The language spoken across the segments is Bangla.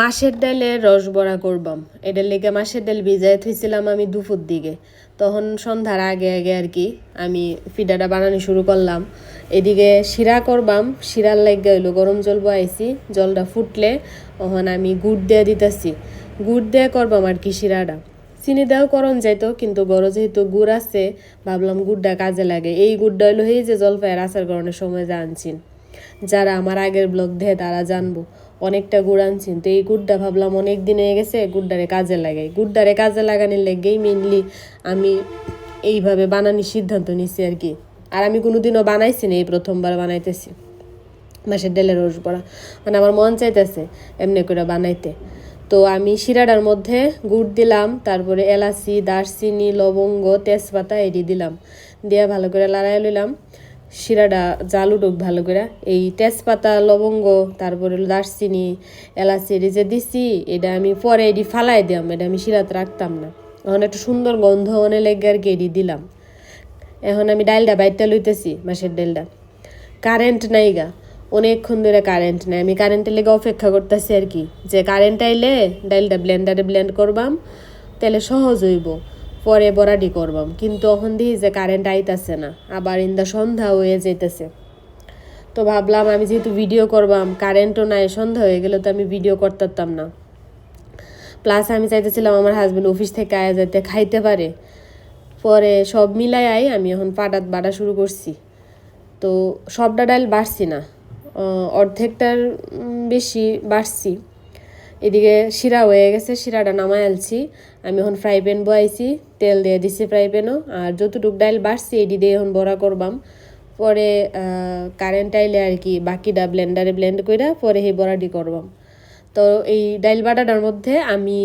মাসের ডালে রস বড়া করবাম। এটার লেগে মাসের ডাল ভিজাই থইছিলাম আমি দুপুর দিকে। তখন সন্ধ্যার আগে আগে আর কি আমি ফিডাটা বানানো শুরু করলাম। এদিকে শিরা করবাম, শিরার লাগে হইল গরম জল বয়াইছি, জলটা ফুটলে তখন আমি গুড় দিয়ে দিতেছি। গুড় দিয়ে করবাম আর কি শিরাটা। চিনি দেওয়াও করন যাইতো, কিন্তু গরো যেহেতু গুড় আছে, ভাবলাম গুড়টা কাজে লাগে। এই গুড়টা হইল এই যে জলপাইয়ের আচার করানোর সময় জানছিন যারা আমার আগের ব্লগ দেয় তারা জানব। অনেকটা গুড় আনছেন। তো এই গুড়টা ভাবলাম অনেক দিন হয়ে গেছে গুড়টারে কাজে লাগাই। গুড়টারে কাজে লাগানোর লেগেই মেনলি আমি এইভাবে বানানোর সিদ্ধান্ত নিছি আর কি। আর আমি কোনোদিনও বানাইছি না, এই প্রথমবার বানাইতেছি। মাসের ডেলের রস বড়া। মানে আমার মন চাইতেছে এমনি করে বানাইতে। তো আমি শিরাটার মধ্যে গুড় দিলাম, তারপরে এলাচি, দারচিনি, লবঙ্গ, তেজপাতা এটি দিলাম। দিয়ে ভালো করে লড়াই লইলাম। শিরাটা জাল উঠুক ভালো করে এই তেজপাতা, লবঙ্গ, তারপরে দারচিনি, এলাচি এটি যে দিছি, এটা আমি পরে এটি ফালাই দিলাম, এটা আমি শিরাতে রাখতাম না। এখন একটু সুন্দর গন্ধ অনেক লেগে আর কি দিলাম। এখন আমি ডালটা বাইরটা লইতেছি মাসের ডালটা কারেন্ট নাই গা, অনেকক্ষণ ধরে কারেন্ট নেই, আমি কারেন্টের লেগে অপেক্ষা করতেছি আর কি। যে কারেন্ট আইলে ডালটা ব্লেন্ডারে ব্লেন্ড করবাম, তাহলে সহজ হইব। পরে বরাডি করবাম। কিন্তু এখন দিই যে কারেন্ট আইতাছে না, আবার ইন্দা সন্ধ্যা হয়ে যাইতেছে। তো ভাবলাম আমি যেহেতু ভিডিও করবাম কারেন্টও নাই, সন্ধ্যা হয়ে গেলে তো আমি ভিডিও করতাম না। প্লাস আমি চাইতেছিলাম আমার হাজব্যান্ড অফিস থেকে আয়া যাতে খাইতে পারে। পরে সব মিলাই আই, আমি এখন পাটাত বাটা শুরু করছি। তো সবটা ডাল বাড়ছি না। অর্ধেকটার বেশি বাড়ছি। এদিকে শিরা হয়ে গেছে, শিরাটা নামাই আলছি আমি এখন ফ্রাই প্যান বয়াইছি, তেল দিয়ে দিছি ফ্রাই প্যানও। আর যতটুক ডাইল বাড়ছি এটি দিয়ে এখন বড়া করবাম। পরে কারেন্ট আইলে আর কি বাকিটা ব্লেন্ডারে ব্লেন্ড কইরা পরে সেই বড়াটি করবাম। তো এই ডাইল বাটাটার মধ্যে আমি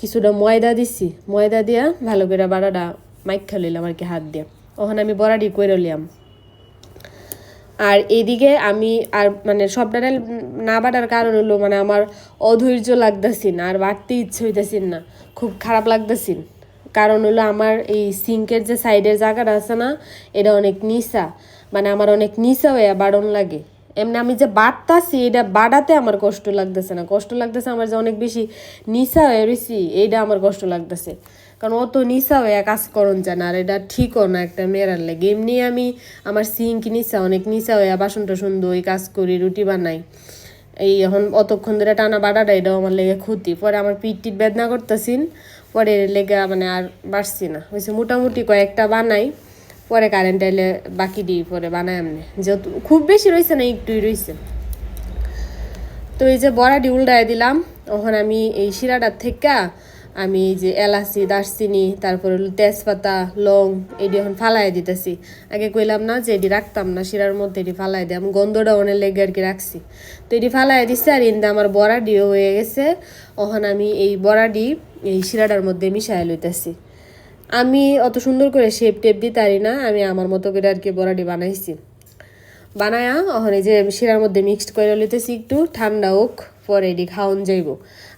কিছুটা ময়দা দিছি। ময়দা দিয়া ভালো করে বাটাটা মাইখা লইলাম আর কি হাত দিয়ে। ওখানে আমি বড়াটি করে লিয়াম আর এদিকে আমি আর মানে ডাল না বাটার কারণ হলো মানে আমার অধৈর্য লাগতেছিন আর বাড়তে ইচ্ছে হইতেছিন না, খুব খারাপ লাগতেছিন কারণ হলো আমার এই সিঙ্কের যে সাইডের জায়গাটা আছে না, এটা অনেক নিচা মানে আমার অনেক নিচা হয়ে বাড়ন লাগে। এমনি আমি যে বাড়তাছি, এটা বাড়াতে আমার কষ্ট লাগতেছে না, কষ্ট লাগতেছে আমার যে অনেক বেশি নিচা হয়ে রয়েছি এইটা আমার কষ্ট লাগতেছে। কারণ অত নিচা হয়ে কাজ করন যায় না আর এটা ঠিকও না একটা মেয়েরার লেগে। এমনি আমি আমার সিঙ্ক নিচা অনেক নিচা হয়ে বাসন টাসন দই কাজ করি, রুটি বানাই। এই এখন অতক্ষণ ধরে টানা বাড়াটা এটাও আমার লেগে ক্ষতি। পরে আমার পিঠ টিট বেদনা করতেছিন পরে লেগে মানে আর বাড়ছি না। হয়েছে মোটামুটি কয়েকটা বানাই, পরে কারেন্ট এলে বাকি দিই, পরে বানাই এমনি। যেহেতু খুব বেশি রয়েছে না, একটুই রয়েছে তো এই যে বড়াটি উল্টায় দিলাম তখন আমি এই শিরাটার থেকে আমি এই যে এলাচি, দারচিনি, তারপরে তেজপাতা, লং এটি এখন ফালাই দিতেছি। আগে কইলাম না যে এটি রাখতাম না, শিরার মধ্যে এটি ফালাই দিই। আমি গন্ধটা অনেক লেগে আর কি রাখছি। তো এটি ফালাই দিচ্ছি আর ইন্দা আমার বড়াডিও হয়ে গেছে। তখন আমি এই বড়াডি এই শিরাটার মধ্যে মিশাই লইতেছি। আমি অত সুন্দর করে শেপ টেপ দিতে পারি না, আমি আমার মতো করে আর কি বড়াডি বানাইছি। বানায়া ওখানে যে শিরার মধ্যে মিক্সড করে লইতেছি একটু, ঠান্ডা হোক, পরে এটি খাওয়ান যাইব।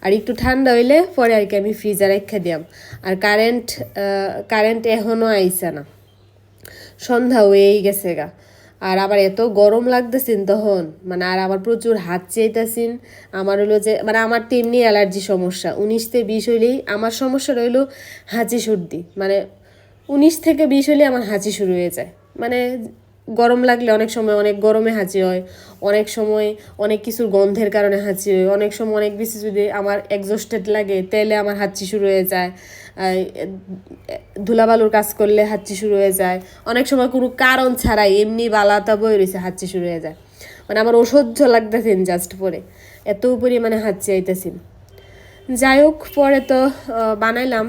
আর একটু ঠান্ডা হইলে পরে আর কি আমি ফ্রিজে রেখে দিয়াম। আর কারেন্ট কারেন্ট এখনও আইসে না। সন্ধ্যা হয়েই গেছে গা। আর আবার এত গরম লাগতেছেন তখন মানে আর আমার প্রচুর হাত চেয়েতেছিন আমার হলো যে মানে আমার তেমনি অ্যালার্জি সমস্যা। উনিশ থেকে বিশ হইলেই আমার সমস্যা রইল হাঁচি সর্দি। মানে উনিশ থেকে বিশ হলে আমার হাঁচি শুরু হয়ে যায়। মানে গরম লাগলে অনেক সময় অনেক গরমে হাঁচি হয়, অনেক সময় অনেক কিছুর গন্ধের কারণে হাঁচি হয়, অনেক সময় অনেক বেশি যদি আমার এক্সস্টেড লাগে তেলে আমার হাঁচি শুরু হয়ে যায় ধুলাবালুর কাজ করলে হাঁচি শুরু হয়ে যায়, অনেক সময় কোনো কারণ ছাড়াই এমনি বালাতা বই রয়েছে হাঁচি শুরু হয়ে যায় মানে আমার অসহ্য লাগতেছেন জাস্ট পরে, এত পরিমাণে হাঁচি আইতেছেন যাই হোক, পরে তো বানাইলাম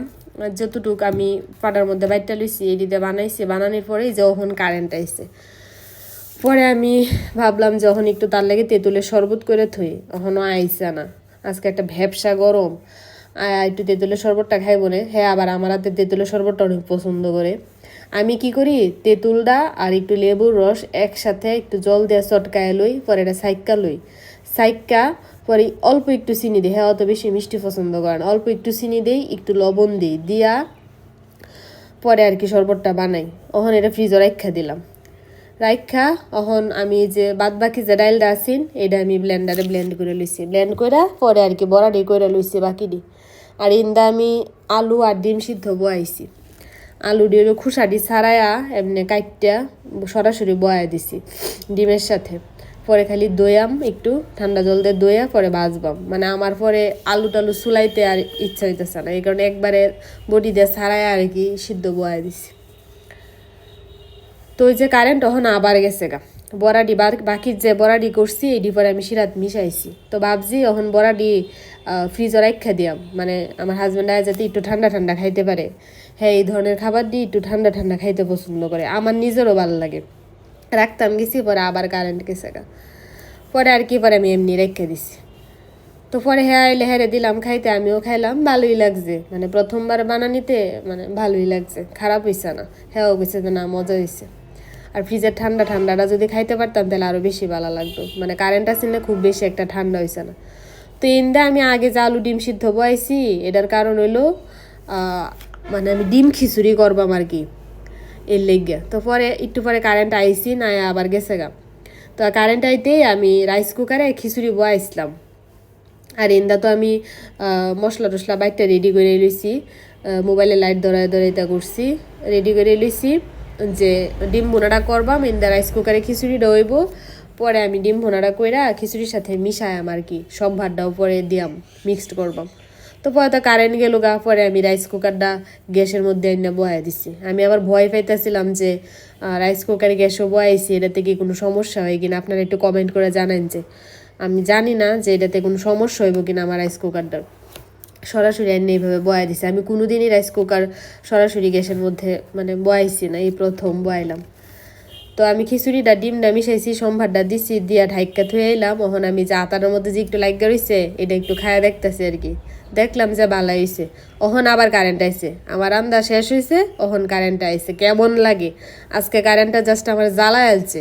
যতটুক আমি পাটার মধ্যে বাইরটা লইছি এদিকে বানাইছি, বানানোর পরেই যখন কারেন্ট আইছে। পরে আমি ভাবলাম যখন একটু তার লাগে তেঁতুলের শরবত করে থই এখনও আইসে না। আজকে একটা ভ্যাবসা গরম। একটু তেঁতুলের শরবতটা খাই বলে হ্যাঁ আবার আমার হাতে তেঁতুলের শরবতটা অনেক পছন্দ করে। আমি কি করি তেঁতুলটা আর একটু লেবুর রস একসাথে একটু জল দিয়ে চটকায় লই, পরে এটা সাইক্কা লই। সাইক্কা পরে অল্প একটু চিনি দিই। হ্যাঁ অত বেশি মিষ্টি পছন্দ করেন অল্প একটু চিনি দিই, একটু লবণ দিই, দিয়া পরে আর কি শরবতটা বানাই। ওখানে এটা ফ্রিজে রাখা দিলাম। রাইখা, অহন আমি যে বাদ বাকি যে ডাইলটা আছিন, এটা আমি ব্লেন্ডারে ব্লেন্ড করে লইছি। ব্লেন্ড করে পরে আর কি বড়া বড়াডি করে লইছি বাকিডি আর ইন্দা আমি আলু আর ডিম সিদ্ধ বয়াইছি। আলু দিয়ে খুসাডি ছাড়াইয়া এমনি কাইটটা সরাসরি বয়া দিছি ডিমের সাথে। পরে খালি দইয়াম একটু ঠান্ডা জল দিয়ে দইয়া পরে ভাজবাম মানে আমার পরে আলু টালু চুলাইতে আর ইচ্ছা হইতেছে না। এই কারণে একবারে বডি দিয়ে ছাড়াই আর কি সিদ্ধ বয়া দিছি। তো ওই যে কারেন্ট তখন আবার গেছে গা। বড়াডি বাকি যে বড়াডি করছি এডি পরে আমি সিরাত মিশাইছি। তো ভাবছি এখন বড়াডি ফ্রিজে রাখা দিয়াম। মানে আমার হাজব্যান্ড আয় যাতে একটু ঠান্ডা ঠান্ডা খাইতে পারে। হ্যাঁ এই ধরনের খাবার দিয়ে একটু ঠান্ডা ঠান্ডা খাইতে পছন্দ করে। আমার নিজেরও ভালো লাগে। রাখতাম গেছি পরে আবার কারেন্ট গেছে গা পরে আর কি পরে আমি এমনি রেখে দিছি তো পরে হ্যাঁ আইলে হেরে দিলাম খাইতে আমিও খাইলাম ভালোই লাগছে মানে প্রথমবার বানানিতে মানে ভালোই লাগছে খারাপ হইছে না হ্যাঁ গেছে যে না মজা হয়েছে আর ফ্রিজের ঠান্ডা ঠান্ডাটা যদি খাইতে পারতাম তাহলে আরও বেশি ভালো লাগতো মানে কারেন্ট আসলে খুব বেশি একটা ঠান্ডা হয়েছে না তো ইন্দা আমি আগে যে আলু ডিম সিদ্ধ বয়াইছি এটার কারণ হইল মানে আমি ডিম খিচুড়ি করবাম আর কি এর লেগে তো পরে একটু পরে কারেন্ট আইসি না আবার গেছে গা তো কারেন্ট আইতেই আমি রাইস কুকারে খিচুড়ি বয়াইছিলাম আর ইন্দা তো আমি মশলা টসলা বাইকটা রেডি করে লইছি মোবাইলে লাইট ধরায় ধরাইতা করছি রেডি করে লইছি যে ডিম ভুনাটা করবাম ইন্দা রাইস কুকারে খিচুড়ি হইব পরে আমি ডিম ভুনাটা কইরা খিচুড়ির সাথে মিশায়াম আর কি সব ভাতটাও পরে দিয়াম মিক্সড করবাম তো পরে তো কারেন্ট গেল গা, পরে আমি রাইস কুকারটা গ্যাসের মধ্যে এনে বয়াই দিছি। আমি আবার ভয় পাইতেছিলাম যে রাইস কুকারে গ্যাসও বয়াইছি এটাতে কি কোনো সমস্যা হয় কিনা? আপনারা একটু কমেন্ট করে জানান যে, আমি জানি না যে এটাতে কোনো সমস্যা হইব কিনা আমার রাইস কুকারটার সরাসরি এনে এইভাবে বয়া দিছে। আমি কোনোদিনই রাইস কুকার সরাসরি গ্যাসের মধ্যে মানে বয়াইছি না, এই প্রথম বয়াইলাম তো আমি খিচুড়িটা, ডিমটা মিশাইছি, সম্ভারটা দিছি, দিয়া ঢাইকা থুয়ে এলাম ওখানে আমি যে আটার মধ্যে যে একটু লাগিয়ে রয়েছে এটা একটু খায়া দেখতেছি আর কি। দেখলাম যে ভালো হয়েছে ওখন আবার কারেন্ট আইছে। আমার আন্দা শেষ হয়েছে ওখন কারেন্ট আইছে। কেমন লাগে? আজকে কারেন্টটা জাস্ট আমার জ্বালা আলছে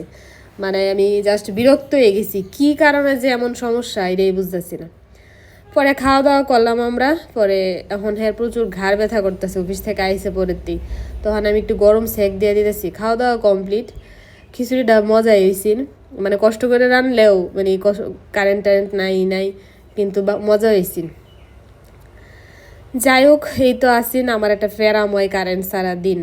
মানে আমি জাস্ট বিরক্ত হয়ে গেছি। কি কারণে যে এমন সমস্যা, এটাই বুঝতেছি না। পরে খাওয়া দাওয়া করলাম আমরা। পরে এখন হ্যাঁ প্রচুর ঘাড় ব্যথা করতেছে, অফিস থেকে আইসে পরের দিই তখন আমি একটু গরম সেক দিয়ে দিতেছি। খাওয়া দাওয়া কমপ্লিট খিচুড়িটা মজাই হয়েছিল মানে কষ্ট করে রানলেও মানে কারেন্ট টারেন্ট নাই নাই, কিন্তু মজা হয়েছিল যাই হোক, এই তো আসিন আমার একটা ফেরাময় কারেন্ট সারা দিন